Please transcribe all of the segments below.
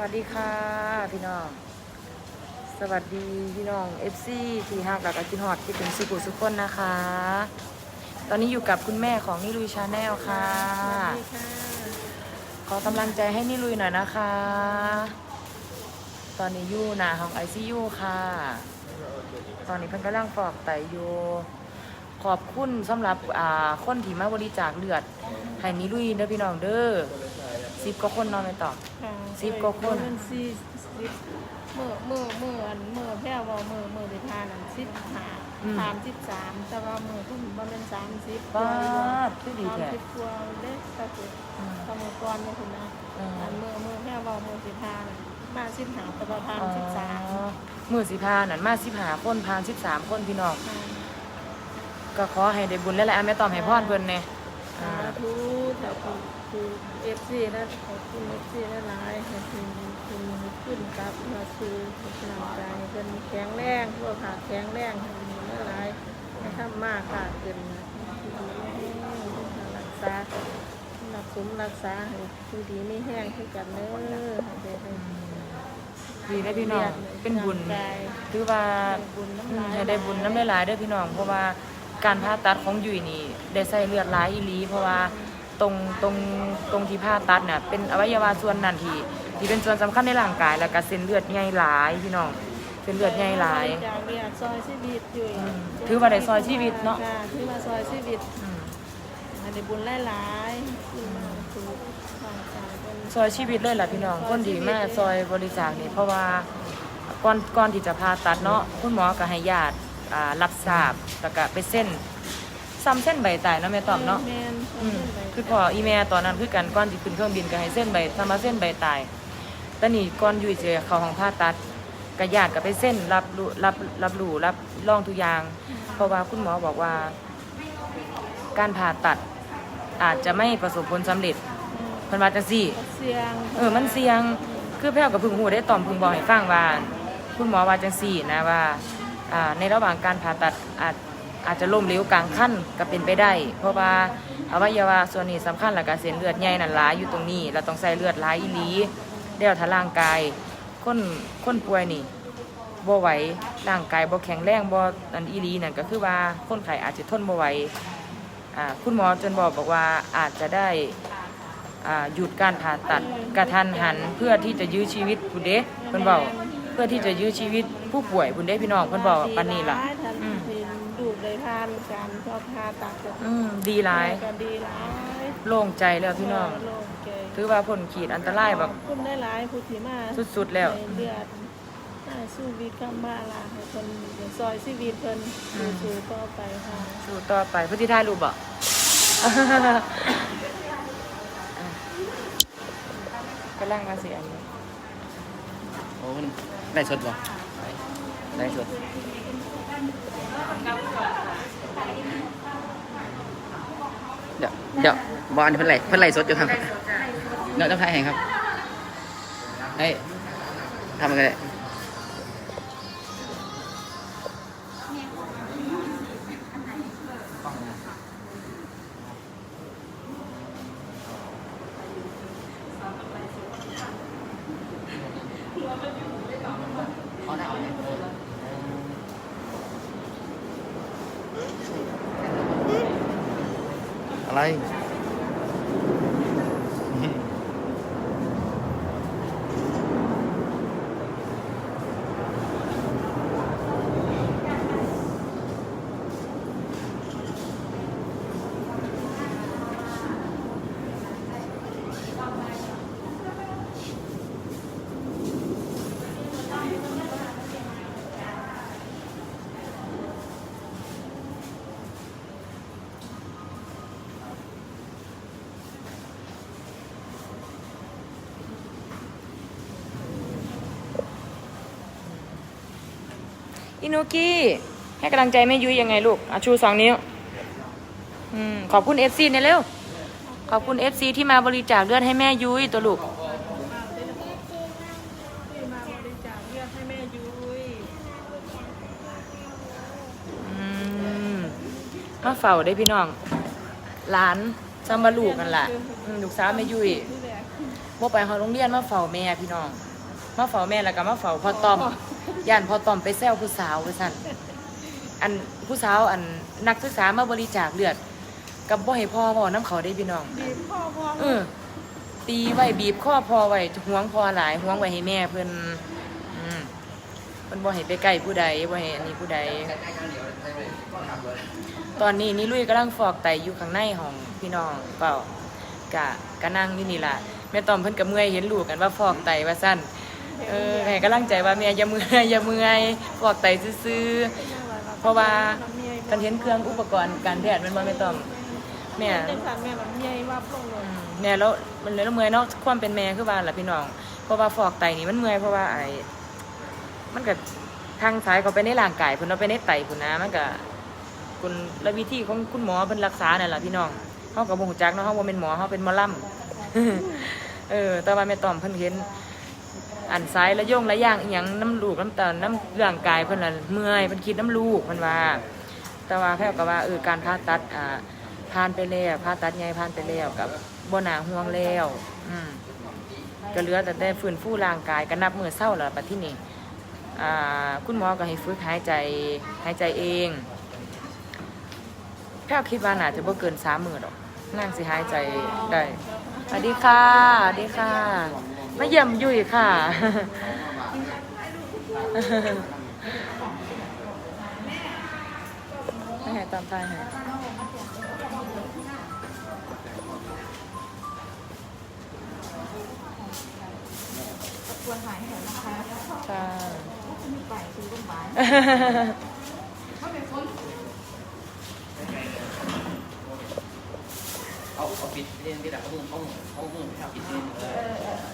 วัสดีค่ะพี่น้อง สวัสดีพี่น้อง FC ที่ห้างกับอาจินฮอดที่เป็นสุขุสุขคนนะคะ ตอนนี้อยู่กับคุณแม่ของนิลุยชาแนลค่ะสวัสดีค่ะขอกำลังใจให้นิลุยหน่อยนะคะ ตอนนี้อยู่หนาของ ICU ค่ะ ตอนนี้เพิ่นกำลังฟอกไตอยู่ขอบคุณสำหรับอ่าคนที่มาบริจาคเลือดให้นิลุยเด้อพี่น้องเด้อ สิบก็คนนอนไม่ตอบค่ะสิบกว่าคนเนสี่สิบเมื่อเมื่อเมื่ออันเมื่อแพร่ว่าเมื่อเมื่อไปทานอันสิบห้าอืมสามสิบสามแต่ว่าเมื่อทุ่มบ่เป็นสามสิบป้าดคือดีสามแท้ สิบกว่าเล็กตะกุดอืมตะมือก่อนเนี่ยคุณนะอืม อันเมื่อเมื่อแพร่ว่าเมื่อสิทานมาสิบห้าแต่ว่าทานสิบสามอ๋อมือสิพานั่นมาสิบหาคนพานสิบสามคนพี่น้อง ก็ขอให้ได้บุญและแหละแม่ตอมให้พรเพิ่นเนี่ยสาธุแถว คุณคือเอฟซีนะขอบคุณเอฟซีหลายๆให้คุณคุณขึ้นกลับมาสู่กำลังใจเป็นแข็งแรงทั่วผ่าแข็งแรงให้มีหลายๆให้ทำมากค่ะเกินรักษารักสมรักษาให้ผู้ดีไม่แห้งคือกันเน้อดีได้พี่น้องเป็นบุญใจถือว่าบุญน้ำได้บุญน้ำหลายๆเด้พี่น้อง เพราะว่าการผ่าตัดของยุ้ยนี่ได้ใส่เลือดหลายอีลีเพราะว่า ตรงตรงตรงที่ผ่าตัดเนี่ยเป็นอวัยวะส่วนนั้นที่ที่เป็นส่วนสำคัญในร่างกาย แล้วก็เส้นเลือดใหญ่หลายพี่น้องเส้นเลือดใหญ่หลายจากเรียกซอยชีวิตอยู่อืมถือว่าได้ซอยชีวิตเนาะ ค่ถือว่าซอยชีวิตอืมอันนี้บุญหลายๆที่มาสู่ร่างกายเป็น ซอยชีวิตเลยล่ะพี่น้องคนดีมากซอยบริจาคนี่เพราะว่าก่อนก่อนที่จะผ่าตัดเนาะคุณหมอก็ให้ญาติอ่ารับทราบแล้วก็ไปเส้น ซ้ำเส้นใบตายเนาะแม่ตอมเนาะ แม่นอืมคือพออีเมลตอนนั้นคือกันก่อนที่ขึ้นเครื่องบินก็ให้เส้นใบทำมาเส้นใบตายแต่นี่ก่อนอยู่เจอเขาห้องผ่าตัดก็ญาติก็ไปเส้นรับรู้รับรับรู้รับรองทุกอย่าง เพราะว่าคุณหมอบอกว่า การผ่าตัดอาจจะไม่ประสบผลสำเร็จเพิ่นว่าจังซี่ เสียงเออ มันเสี่ยง คือแพรวกับพึ่งหูได้ตอมพึ่งบอกให้ฟังว่าคุณหมอว่าจังสี่นะว่าอ่า ในระหว่างการผ่าตัดอาจ อาจจะล้มเหลวกลางขั้นก็เป็นไปได้ เพราะว่าอวัยวะส่วนนี้สำคัญแล้วก็เส้นเลือดใหญ่นั่นหลายอยู่ตรงนี้ เราต้องใส่เลือดหลายอีหลีเดี๋ยวถ้าร่างกายคนคนป่วยนี่บ่ไหวร่างกายบ่แข็งแรงบ่อันอีหลีนั่นก็คือว่าคนไข้อาจจะทนบ่ไหวอ่าคุณหมอจนบอกบอกว่าอาจจะได้อ่าหยุดการผ่าตัดกระทันหันเพื่อที่จะยื้อชีวิตคุณเด้เพิ่นบอกเพื่อที่จะยื้อชีวิตผู้ป่วยคุณเด้พี่น้องเพิ่นบอกปานนี้ล่ะ ดูดเลยทานการชอบผ่าตัดก็อืมดีหลายก็ดีหลายโล่งใจแล้วพี่น้องโล่งใจถือว่าผลขีดอันตรายแบบขอบคุณได้หลายผู้ที่มาสุดๆแล้วในเลือดมาสู้วิตคำมาลาให้คนซอยชีวิตเพิ่นอืมสู่ต่อไปค่ะสู้ต่อไปเพื่อที่ถ่ายรูปบ่กำลังมาสิอันนี้โอ้มันได้สดบ่ได้สด เดี๋ยวเดี๋ยวบอลเพิ่นไหลเพิ่นไหลสดอยู่ครับเดี๋ยวต้องถ่ายให้ครับเฮ้ยทำอะไรได้ อะไร อินุกี้ให้กำลังใจแม่ยุ้ยยังไงลูกอะชูสองนิ้วอืมขอบคุณเอฟซีเนี่ยเร็ว ขอบคุณเอฟซีที่มาบริจาคเลือดให้แม่ยุ้ยตัวลูก ที่มาบริจาคเลือดให้แม่ยุ้ยอืมมาเฝ้าได้พี่น้อง หลานจำมาลูกกันล่ะอืมลูกสาวแม่ยุ้ยที่แรกบ่ไปเฮาโรงเรียนมาเฝ้าแม่พี่น้อง มาเฝ้าแม่แล้วก็มาเฝ้าพ่อต้อม ย่านพ่อต้อมไปแซวผู้สาวว่าซั่นอันผู้สาวอันนักศึกษามาบริจาคเลือด กับบ่ให้พ่อเว้านํเขาได้พี่น้อง บีบพ่อพ่อเออ ตีไว้บีบข้อพอไว้ห่วงพอหลายห่วงไว้ให้แม่เพิ่นอืมเพิ่นบ่ให้ไปใกล้ผู้ใดบ่ให้อันนี้ผู้ใด ตอนนี้นี่ลุยกำลังฟอกไตอยู่ข้างในของพี่น้องเปล่ากะกะนั่งอยู่นี่ล่ะแม่ตอมเพิ่นก็เมื่อยเห็นลูกกันว่าฟอกไตว่าซั่น เออให้กำลังใจว่าแม่อย่าเมื่อยอย่าเมื่อยฟอกไตซื่อๆเพราะว่ากันเห็นเครื่องอุปกรณ์การแพทย์มันบ่แม่ตอมแม่จังสันแม่แบบใหญ่ว่าพวกเราอืมแม่แล้วมันเลยเมื่อยเนาะความเป็นแม่คือว่าล่ะพี่น้อง เพราะว่าฟอกไตนี่มันเมื่อยเพราะว่าไอ้มันก็ทางสายเขาไปในร่างกายเพิ่นเอาไปในไตพุ่นนะมันก็คุณและวิธีของคุณหมอเพิ่นรักษานั่นล่ะพี่น้องเฮาก็บ่ฮู้จักเนาะเฮาบ่เป็นหมอเฮาเป็นหมอลำเออ แต่ว่าแม่ตอมเพิ่นเห็น อันซ้ายและโยงและย่างอีหยังน้ำลูกน้ำตาลน้ำร่างกายเพิ่นน่ะเมื่อยเพิ่นคิดน้ำลูกเพิ่นว่า แต่ว่าแพทย์ก็ว่าเออการผ่าตัดอ่าผ่านไปแล้วผ่าตัดใหญ่ผ่านไปแล้วกับบ่น่าห่วงแล้วอืมก็เหลือแต่ได้ฟื้นฟูร่างกายก็นับมือเศร้าแล้วบัดที่นี่อ่าคุณหมอก็ให้ฝึกหายใจหายใจเองแพทย์คิดว่าน่าจะบ่เกิน3มื้อดอกนั่งสิหายใจได้สวัสดีค่ะสวัสดีค่ะ มาเยี่ยมยุ่ยค่ะ ไม่ให้ตามทายให้ค่ะเอาเอาปิดเรื่องที่ดักเอามือเอามือเอามือเอาปิดเรื่องเออ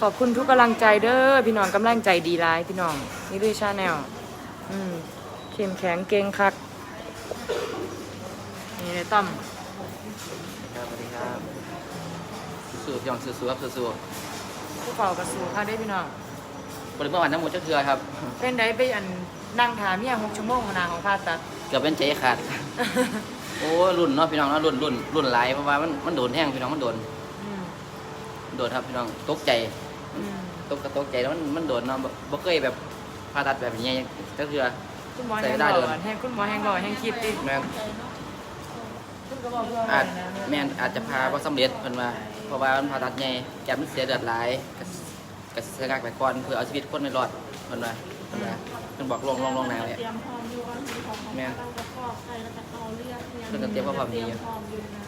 ขอบคุณทุกกำลังใจเด้อพี่น้องกำลังใจดีร้ายพี่น้องนี่ด้วยชาแนลอืมเข้มแข็งเก่งคักนี่เลยต้อมครับสวัสดีครับสู้ๆพี่น้องสู้ๆครับสู้ผู้เฝ้ากระสูค่ะได้อพี่น้อง ๆบริเวณวันน้ำมูเจ้าเทือครับ เป็นไดไปอันนั่งถามเมียหกชั่วโมงขนาดของผ่าตัด เกือบเป็นใจขาด โอ้รุ่นเนาะพี่น้องเนาะรุ่นรุ่นรุ่นหลายเพราะว่ามันมันโดนแห้งพี่น้องมันโดนอืม โดนครับพี่น้องตกใจอืมตกกระตกใจแล้วมันมันโดนเนาะบ่บ่เคยแบบผ่าตัดแบบนี้ก็คือคุณหมอใส่แห้งได้หเลล่ยอแห้งคุณหมอแห้งหล่อแห้งคิดดิแม่นคุณก็บอกเพื่อนอาจนะแม่นอาจจะพาบ่สำเร็จเพิ่นว่าเพราะว่ามันผ่าตัดใหญ่แกมันเสียเลือดหลายก็ก็เสียงากไปก่อนเพื่อเอาชีวิตคนไม่รอดเพิ่นว่าเพิ่นว่าเพิ่นบอกลงลงลงหนาไว้เตรียมพร้อมอยู่ว่ามีของของแม่เราจะฟอกใครแล้วจะเอาเลือดเพิ่นก็เตรียมพร้อมดีอยู่พร้อมอยู่นะ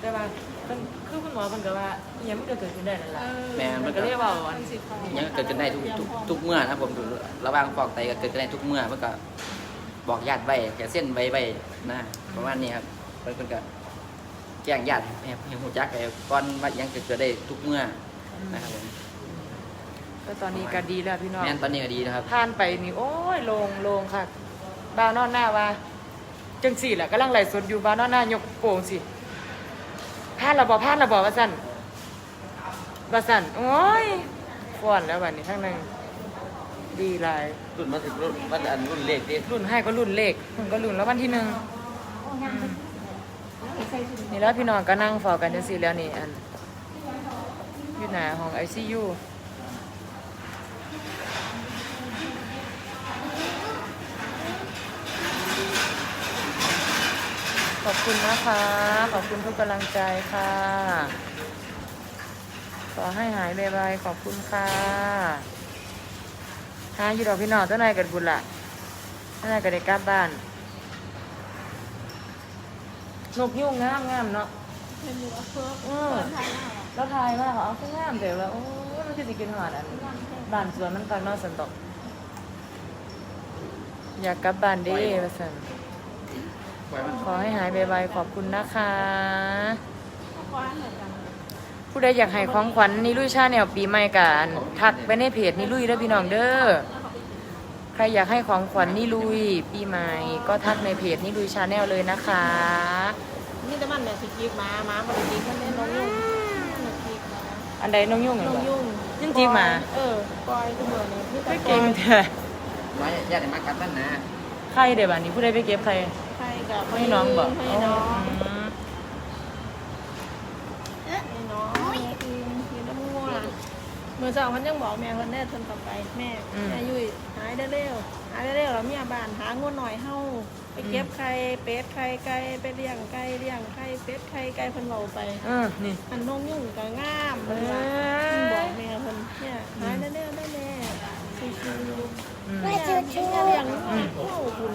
แต่ว่า เพิ่นคือคุณหมอเพิ่นก็ว่าอิหยังมันก็เกิดขึ้นได้นั่นแหละแม่น มัมันนก็ก็เรียกว่าอันยังเกิดขึ้นได้ทุกทุกทุกเมื่อนะครับผมระหว่างฟอกไตก็เกิดขึ้นได้ทุกเมื่อมันก็บอกญาติไว้แกเส้นไว้ไว้นะประมาณนี้ครับเพิ่นเพิ่นก็แจ้งญาติให้ให้ฮู้จักให้ก่อนว่าอิหยังเกิดขึ้นได้ทุกเมื่อนะครับผมก็ตอนนี้ก็ดีแล้วพี่น้องแม่นตอนนี้ก็ดีนะครับ ผ่านไปนี่โอ้ยโลงโลงค่ะบ้าวนอนหน้าว่าจังสี่แหละกำลังไหลฟ์สดอยู่บ้าวนอนหน้ายกโป่งสิ พลาดระบอพลาดระบอว่าสั่นว่าสั่นโอ้ยฟ้อนแล้ววันนี้ทั้งนั้นดีหลายรุ่นมาถึงรุ่นมาอันรุ่นเลขดิรุ่นให้ก็รุ่นเลขมันก็รุ่นแล้ววันที่หนึ่งอืมนี่แล้วพี่น้องก็นั่งเฝ้ากันจังสี่แล้วนี่อันอยู่หน้าห้องไอซียูขอบ คุณนะคะ ขอบคุณทุกกำลังใจค่ะ ขอให้หายไวๆขอบคุณค่ะหาอยู่ดอกพี่น้องเจ้านายกันบุญละนั่นแหละก็ได้กลับบ้าน นกยุ่งงามงามเนาะเป็นหนูเพิ่มอืมเปิดทางหน้าแล้วทายมากเอาขึ้นงามแต่ว่าโอ้ยมันคือสิกินหอดอันบ้านสวนมันตอนนอกสันตก อยากกลับบ้านเด้ว่าสันปล่อยมัน ขอให้หายไวๆขอบคุณนะคะคว้านเหมือนกันผู้ใดอยากให้ของขวัญนิลุยชาแนลปีใหม่กันทักไปในเพจนิลุยเด้อพี่น้องเด้อใครอยากให้ของขวัญนิลุยปีใหม่ ก็ทักในเพจนิลุยชาแนลเลยนะคะนี่แต่มันเนี่ยสิกีบมามาบริจีบมันเล่นน้องยุ่งมันจีบมาอันใดน้องยุ่งเหรน้องอยุ่งยังจีบมาเออปล่อยตัวเมื่อนี่พี่ไม่ตะเก่งปล่อยเถอะน้อยญาติมากัดมันนะใครเดี๋ยวบันนี้ผู้ใดไปเก็บใครใคร กับให้น้องบอกให้น้องให้น้องให้อิงกินน้ำงัวเมื่อเช้ามันยังบอกแม่คนแรกทนต่อไปแม่แม่ยุ้ยหายได้เร็วหายได้เร็วแล้วเมียบ้านหาเงินหน่อยเฮาไปเก็บไข่เป็ดไข่ไก่ไปเลี้ยงไก่เลี้ยงไข่เป็ดไข่ไก่พิ่นเบาไปเออนี่อันน้องยุ่งก็งามเอเพิ่นว่าอบอกแม่เพิ่นเนี่ยหายได้เร็วได้แม่ชิวๆแม่ชิวๆเลี้ยงลูกเข้าบุญคุณ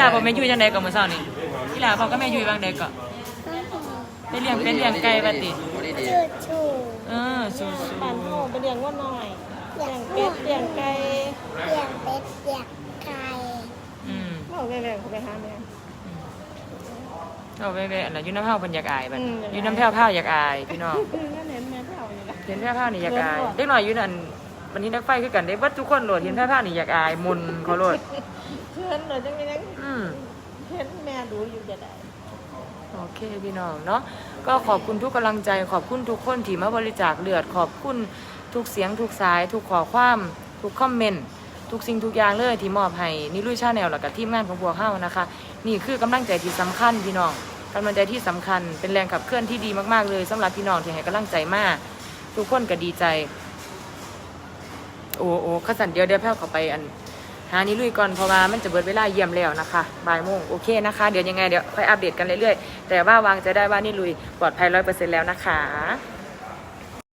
ลาบอกแม่ยุยจังใดก่อนเมื่อเช้านี่อีหลาบอกก็แม่ยุยบางใดก่อนไปเลี้ยงเป็ดเลี้ยงไก่บัดติบ่ได้ดีชูชูเออสู้บ้านเฮาไปเลี้ยงว่าน้อยเลี้ยงเป็ดเลี้ยงไก่เปียกเป็ดเปียกไก่ๆอืมเอาไปแบ่งเขาไปหาแม่ เอาไปไปอันนั้นอยูน้ำเผาเพิ่นอยากอายบัดอืม อยูน้ำแพ้วๆอยากอายพี่น้องนั่นเห็นแม่เฒ่านี่ล่ะเห็นแพ้วๆนี่อยากอาย เด็กน้อยอยู่นั่นวันนี้นักไฟคือกันได้เบัดทุกคนโหลดเห็นแพ้วๆนี่อยากอายมนต์เขาโหลด เพื่อนเราจังได๋ยังอืม เห็นแม่ดูอยู่จะได้ โอเคพี่น้องเนาะก็ขอบคุณทุกกำลังใจ ขอบคุณทุกคนที่มาบริจาคเลือด ขอบคุณทุกเสียงทุกสาย ทุกขอความทุกคอมเมนต์ทุกสิ่งทุกอย่างเลยที่มอบให้นิลุยชาแนลแล้วกับทีมงานของพวกเฮานะคะ นี่คือกำลังใจที่สำคัญพี่น้องกำลังใจที่สำคัญเป็นแรงขับเคลื่อนที่ดีมากๆเลยสำหรับพี่น้องที่ให้กำลังใจมาก ทุกคนก็ดีใจ โอ้โอ้ขสันเดียวเดี๋ยวแพ้วเข้าไปอัน หานี้ลุยก่อนเพราะว่ามันจะเบิดเวลาเยี่ยมแล้วนะคะบ่ายโมงโอเคนะคะ เดี๋ยวยังไงเดี๋ยวค่อยอัปเดตกันเรื่อยๆ แต่ว่าวางใจได้ว่านี่ลุยปลอดภัยร้อยเปอร์เซ็นต์แล้วนะคะ